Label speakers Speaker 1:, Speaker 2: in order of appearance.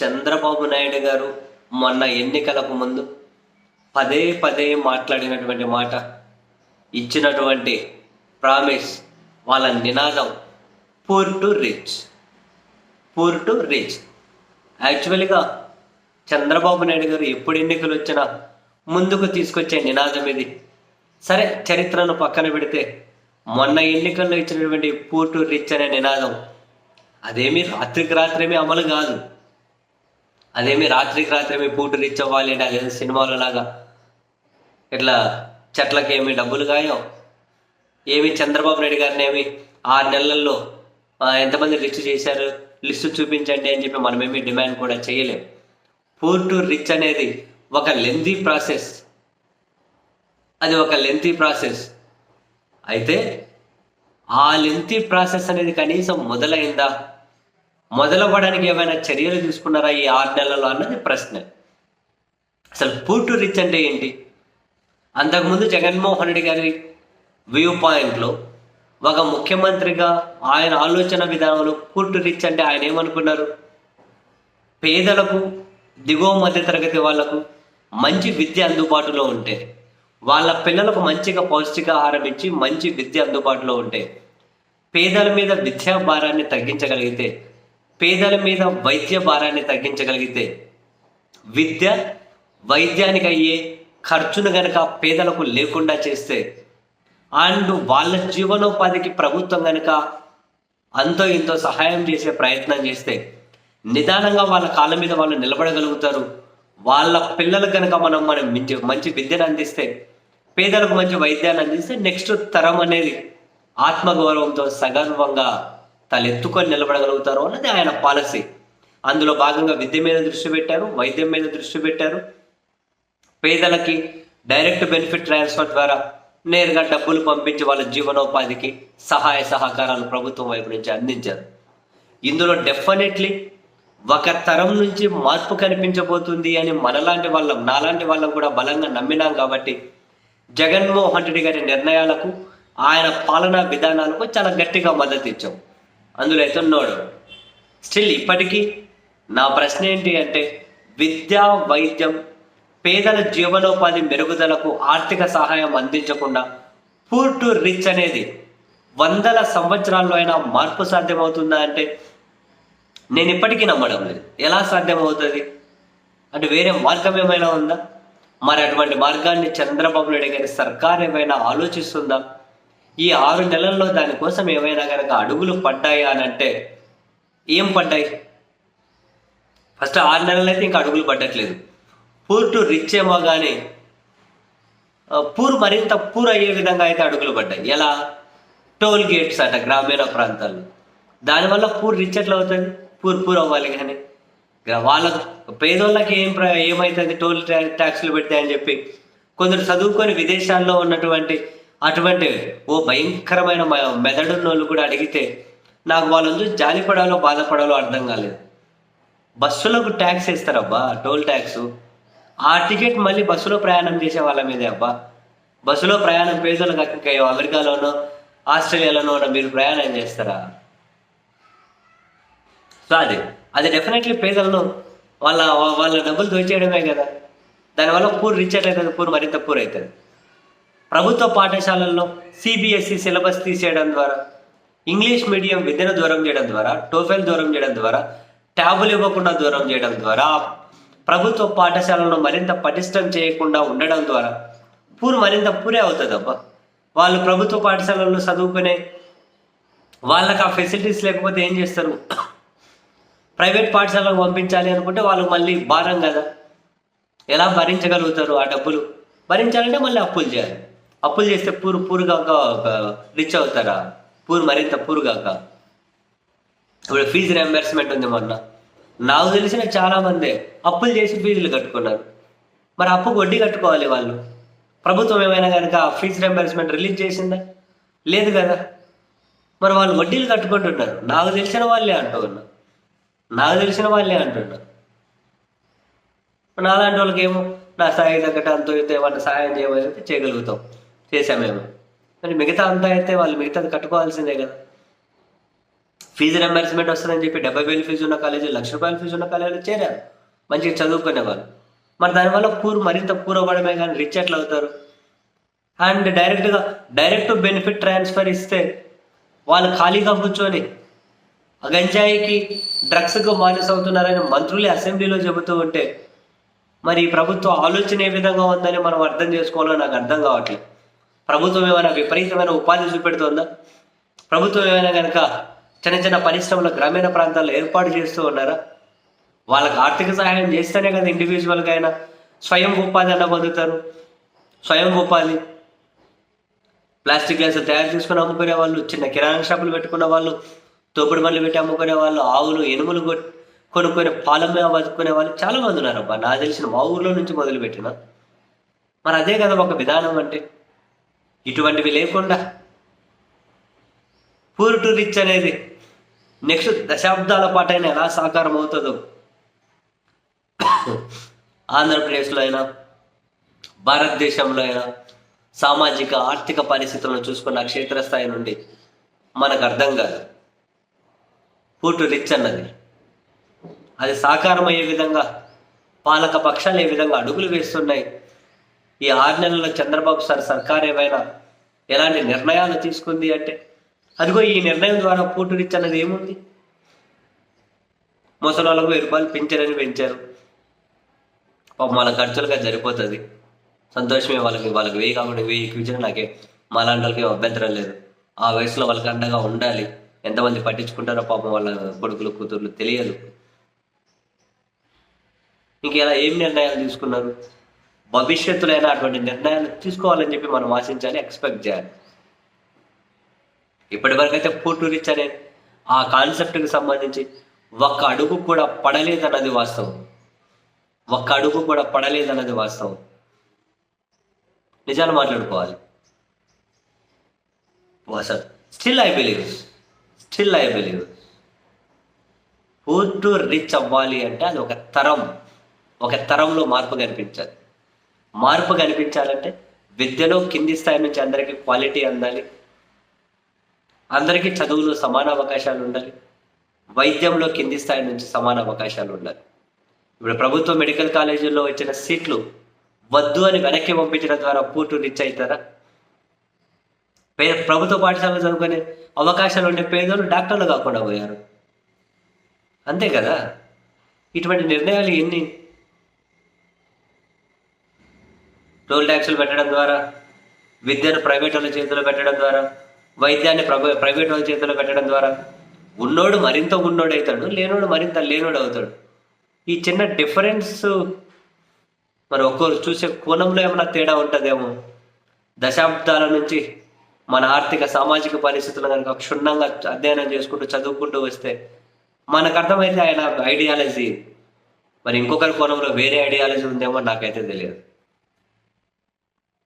Speaker 1: చంద్రబాబు నాయుడు గారు మొన్న ఎన్నికలకు ముందు పదే పదే మాట్లాడినటువంటి మాట ఇచ్చినటువంటి ప్రామిస్ వాళ్ళ నినాదం poor to rich poor to rich యాక్చువల్గా చంద్రబాబు నాయుడు గారు ఎప్పుడు ఎన్నికలు వచ్చినా ముందుకు తీసుకొచ్చే నినాదం ఇది. సరే చరిత్రను పక్కన పెడితే మొన్న ఎన్నికల్లో ఇచ్చినటువంటి పూర్ టు రిచ్ అనే నినాదం అదేమి రాత్రికి రాత్రేమీ అమలు కాదు. అదేమి రాత్రికి రాత్రేమీ పూట రిచ్ అవ్వాలి అంటే అదే సినిమాలో లాగా. ఇట్లా చెట్లకి ఏమి డబ్బులు గాయం? ఏమి చంద్రబాబు నాయుడు గారిని ఏమి ఆరు నెలల్లో ఎంతమంది రిచ్ చేశారు? లిస్టు చూపించండి అని చెప్పి మనమేమి డిమాండ్ కూడా చేయలేం. పూర్ టు రిచ్ అనేది ఒక లెంతీ ప్రాసెస్. అది ఒక లెంతీ ప్రాసెస్. అయితే ఆ లెంతీ ప్రాసెస్ అనేది కనీసం మొదలైందా? మొదలవ్వడానికి ఏమైనా చర్యలు తీసుకున్నారా ఈ ఆరు నెలల్లో అన్నది ప్రశ్న. అసలు పూర్ టు రిచ్ అంటే ఏంటి? అంతకుముందు జగన్మోహన్ రెడ్డి గారి వ్యూ పాయింట్లో ఒక ముఖ్యమంత్రిగా ఆయన ఆలోచన విధానంలో పూర్ టు రిచ్ అంటే ఆయన ఏమనుకున్నారు? పేదలకు దిగువ మధ్య తరగతి వాళ్ళకు మంచి విద్య అందుబాటులో ఉంటే వాళ్ళ పిల్లలకు మంచిగా పౌష్టికాహారం ఇచ్చి మంచి విద్య అందుబాటులో ఉంటే పేదల మీద విద్యా భారాన్ని తగ్గించగలిగితే పేదల మీద వైద్య భారాన్ని తగ్గించగలిగితే విద్య వైద్యానికి అయ్యే ఖర్చును గనక పేదలకు లేకుండా చేస్తే అండ్ వాళ్ళ జీవనోపాధికి ప్రభుత్వం గనక అంతో ఇంతో సహాయం చేసే ప్రయత్నం చేస్తే నిదానంగా వాళ్ళ కాళ్ళ మీద వాళ్ళు నిలబడగలుగుతారు. వాళ్ళ పిల్లలకు కనుక మనం మనం మంచి మంచి విద్యను అందిస్తే పేదలకు మంచి వైద్యాన్ని అందిస్తే నెక్స్ట్ తరం అనేది ఆత్మగౌరవంతో సగర్వంగా తలెత్తుకొని నిలబడగలుగుతారు అన్నది ఆయన పాలసీ. అందులో భాగంగా విద్య మీద దృష్టి పెట్టారు వైద్యం మీద దృష్టి పెట్టారు. పేదలకి డైరెక్ట్ బెనిఫిట్ ట్రాన్స్ఫర్ ద్వారా నేరుగా డబ్బులు పంపించి వాళ్ళ జీవనోపాధికి సహాయ సహకారాలు ప్రభుత్వం వైపు నుంచి అందించారు. ఇందులో డెఫినెట్లీ ఒక తరం నుంచి మార్పు కనిపించబోతుంది అని మనలాంటి వాళ్ళం నాలాంటి వాళ్ళం కూడా బలంగా నమ్మినాం కాబట్టి జగన్మోహన్ రెడ్డి గారి నిర్ణయాలకు ఆయన పాలనా విధానాలకు చాలా గట్టిగా మద్దతు ఇచ్చాం. అందులో ఎత్తున్నాడు స్టిల్ ఇప్పటికీ నా ప్రశ్న ఏంటి అంటే విద్య వైద్యం పేదల జీవనోపాధి మెరుగుదలకు ఆర్థిక సహాయం అందించకుండా పూర్ టు రిచ్ అనేది వందల సంవత్సరాల్లో అయినా మార్పు సాధ్యమవుతుందా అంటే నేను ఇప్పటికీ నమ్మడం లేదు. ఎలా సాధ్యమవుతుంది? అంటే వేరే మార్గం ఏమైనా ఉందా? మరి అటువంటి మార్గాన్ని చంద్రబాబు నాయుడు గారి సర్కార్ ఏమైనా ఆలోచిస్తుందా? ఈ ఆరు నెలల్లో దానికోసం ఏమైనా కనుక అడుగులు పడ్డాయా అని అంటే ఏం పడ్డాయి? ఫస్ట్ ఆరు నెలలు అయితే ఇంకా అడుగులు పడ్డట్లేదు. పూర్ టు రిచ్ ఏమో కానీ పూర్ మరింత పూర్ అయ్యే విధంగా అయితే అడుగులు పడ్డాయి. ఎలా? టోల్ గేట్స్ అట గ్రామీణ ప్రాంతాల్లో. దానివల్ల పూర్ రిచ్ ఎట్లా అవుతుంది? పూర్ పూర్ అవ్వాలి కానీ. వాళ్ళ వాళ్ళకు పేదోళ్ళకి ఏం ఏమవుతుంది టోల్ ట్యాక్స్లు పెడితే అని చెప్పి కొందరు చదువుకొని విదేశాల్లో ఉన్నటువంటి అటువంటి ఓ భయంకరమైన మెదడున్నోళ్ళు వాళ్ళు కూడా అడిగితే నాకు వాళ్ళని చూసి జాలిపడాలో బాధపడాలో అర్థం కాలేదు. బస్సులకు ట్యాక్స్ వేస్తారబ్బా టోల్ ట్యాక్స్. ఆ టికెట్ మళ్ళీ బస్సులో ప్రయాణం చేసే వాళ్ళ మీదే అబ్బా. బస్సులో ప్రయాణం పేదలు కాక అమెరికాలోనో ఆస్ట్రేలియాలోనో మీరు ప్రయాణం చేస్తారా? సో అది అది డెఫినెట్లీ పేదలను వాళ్ళ వాళ్ళ డబ్బులు దోచేయడమే కదా. దానివల్ల పూర్ రిచ్ అవుతుంది పూర్ మరింత పూర్ అవుతుంది ప్రభుత్వ పాఠశాలల్లో సిబిఎస్ఈ సిలబస్ తీసేయడం ద్వారా ఇంగ్లీష్ మీడియం విద్యను దూరం చేయడం ద్వారా టోఫెల్ దూరం చేయడం ద్వారా ట్యాబులు ఇవ్వకుండా దూరం చేయడం ద్వారా ప్రభుత్వ పాఠశాలను మరింత పటిష్టం చేయకుండా ఉండడం ద్వారా పూర్ మరింత పూరే అవుతుంది అబ్బా వాళ్ళు ప్రభుత్వ పాఠశాలల్లో చదువుకునే వాళ్ళకి ఆ ఫెసిలిటీస్ లేకపోతే ఏం చేస్తారు? ప్రైవేట్ పాఠశాలకు పంపించాలి అనుకుంటే వాళ్ళు మళ్ళీ భారం కదా. ఎలా భరించగలుగుతారు ఆ డబ్బులు? భరించాలంటే మళ్ళీ అప్పులు చేయాలి. అప్పులు చేస్తే పూరు పూరుగాక రిచ్ అవుతారా? పూరు మరింత పూరుగాక? ఇప్పుడు ఫీజు రియంబర్స్మెంట్ ఉంది మొన్న. నాకు తెలిసిన చాలా మందే అప్పులు చేసి ఫీజులు కట్టుకున్నారు. మరి అప్పుకు వడ్డీ కట్టుకోవాలి వాళ్ళు. ప్రభుత్వం ఏమైనా కనుక ఫీజు రియంబర్స్మెంట్ రిలీజ్ చేసిందా? లేదు కదా. మరి వాళ్ళు వడ్డీలు కట్టుకుంటున్నారు. నాకు తెలిసిన వాళ్ళే అంటున్నారు నాకు తెలిసిన వాళ్ళే అంటున్నారు నాలాంటి వాళ్ళకి ఏమో నా సాయి తగ్గట్టు అంత ఏమన్నా సహాయం చేయమని చేయగలుగుతాం. చేసామేమో మరి మిగతా అంతా అయితే వాళ్ళు మిగతాది కట్టుకోవాల్సిందే కదా. ఫీజు రెంబర్స్మెంట్ వస్తుందని చెప్పి డెబ్బై వేలు ఫీజు ఉన్న కాలేజీ లక్ష రూపాయల ఫీజు ఉన్న కాలేజీలో చేరారు. మంచిగా చదువుకునే వాళ్ళు. మరి దానివల్ల పూర్ మరింత పూర్వపడమే కానీ రిచ్ ఎట్లా అవుతారు? అండ్ డైరెక్ట్గా డైరెక్ట్ బెనిఫిట్ ట్రాన్స్ఫర్ ఇస్తే వాళ్ళు ఖాళీగా కూర్చొని గంజాయికి డ్రగ్స్కు బానిస అవుతున్నారని మంత్రులు అసెంబ్లీలో చెబుతూ ఉంటే మరి ఈ ప్రభుత్వ ఆలోచన ఏ విధంగా ఉందని మనం అర్థం చేసుకోవాలో నాకు అర్థం కావట్లేదు. ప్రభుత్వం ఏమైనా విపరీతమైన ఉపాధి చూపెడుతుందా? ప్రభుత్వం ఏమైనా కనుక చిన్న చిన్న పరిశ్రమలు గ్రామీణ ప్రాంతాల్లో ఏర్పాటు చేస్తూ ఉన్నారా? వాళ్ళకి ఆర్థిక సహాయం చేస్తేనే కదా ఇండివిజువల్గా అయినా స్వయం ఉపాధి అన్న పొందుతారు. స్వయం ఉపాధి. ప్లాస్టిక్ గ్లాసులు తయారు చేసుకుని అమ్ముకునే వాళ్ళు చిన్న కిరాణా షాపులు పెట్టుకున్న వాళ్ళు తోపుడు బండ్లు పెట్టి అమ్ముకునే వాళ్ళు ఆవులు ఎనుములు కొట్- కొనుక్కొని పాల బతుకునే వాళ్ళు చాలా మంది ఉన్నారు అబ్బా నాకు తెలిసిన మా ఊర్లో నుంచి మొదలుపెట్టిన. మరి అదే కదా ఒక విధానం అంటే. ఇటువంటివి లేకుండా పూర్ టు రిచ్ అనేది నెక్స్ట్ దశాబ్దాల పాటైనా ఎలా సాకారం అవుతుందో ఆంధ్రప్రదేశ్లో అయినా భారతదేశంలో అయినా సామాజిక ఆర్థిక పరిస్థితులను చూసుకున్న క్షేత్రస్థాయి నుండి మనకు అర్థం కాదు. పూటు రిచ్ అన్నది అది సాకారం అయ్యే విధంగా పాలక పక్షాలు ఏ విధంగా అడుగులు వేస్తున్నాయి ఈ ఆరు నెలల్లో చంద్రబాబు సార్ సర్కార్ ఏమైనా ఎలాంటి నిర్ణయాలు తీసుకుంది అంటే? అదిగో ఈ నిర్ణయం ద్వారా పూటు అన్నది ఏముంది? ముసలి వాళ్ళకు వెయ్యి రూపాయలు పెంచారని పెంచారు. పాపం వాళ్ళ ఖర్చులుగా సరిపోతుంది. సంతోషమే వాళ్ళకి వాళ్ళకి వెయ్యి కాకుండా వెయ్యి ఇచ్చిన నాకే. మాలాంటి వాళ్ళకి అభ్యంతరం లేదు. ఆ వయసులో వాళ్ళకి అండగా ఉండాలి. ఎంతమంది పట్టించుకుంటారో పాపం వాళ్ళ కొడుకులు కూతుర్లు తెలియదు. ఇంకెలా ఏం నిర్ణయాలు తీసుకున్నారు? భవిష్యత్తులో అయినా అటువంటి నిర్ణయాలు తీసుకోవాలని చెప్పి మనం ఆశించాలి ఎక్స్పెక్ట్ చేయాలి. ఇప్పటి వరకు అయితే రిచ్ అనే ఆ కాన్సెప్ట్కి సంబంధించి ఒక్క అడుగు కూడా పడలేదన్నది వాస్తవం. ఒక్క అడుగు కూడా పడలేదన్నది వాస్తవం. నిజాలు మాట్లాడుకోవాలి. అసలు still I believe still I believe poor to rich అవ్వాలి అంటే అది ఒక తరం ఒక తరంలో మార్పు కనిపించాలి. మార్పు కనిపించాలంటే విద్యలో కింది స్థాయి నుంచి అందరికీ క్వాలిటీ అందాలి. అందరికీ చదువులో సమాన అవకాశాలు ఉండాలి. వైద్యంలో కింది స్థాయి నుంచి సమాన అవకాశాలు ఉండాలి. ఇప్పుడు ప్రభుత్వ మెడికల్ కాలేజీల్లో వచ్చిన సీట్లు వద్దు అని వెనక్కి పంపించడం ద్వారా పూర్తి రిచ్ అవుతారా పే ప్రభుత్వ పాఠశాలలో చదువుకునే అవకాశాలు ఉండే పేదోళ్ళు డాక్టర్లు కాకుండా పోయారు. అంతే కదా? ఇటువంటి నిర్ణయాలు ఎన్ని టోల్ ట్యాక్సులు పెట్టడం ద్వారా విద్యను ప్రైవేట్ వాళ్ళ చేతిలో పెట్టడం ద్వారా వైద్యాన్ని ప్రైవేట్ వాళ్ళ చేతిలో పెట్టడం ద్వారా ఉన్నోడు మరింత ఉన్నోడు అవుతాడు లేనోడు మరింత లేనోడు అవుతాడు ఈ చిన్న డిఫరెన్స్ మరి ఒక్కొరు చూసే కోణంలో ఏమైనా తేడా ఉంటుందేమో? దశాబ్దాల నుంచి మన ఆర్థిక సామాజిక పరిస్థితులు కనుక క్షుణ్ణంగా అధ్యయనం చేసుకుంటూ చదువుకుంటూ వస్తే మనకు అర్థమైతే ఆయన ఐడియాలజీ. మరి ఇంకొకరి కోణంలో వేరే ఐడియాలజీ ఉందేమో నాకైతే తెలియదు.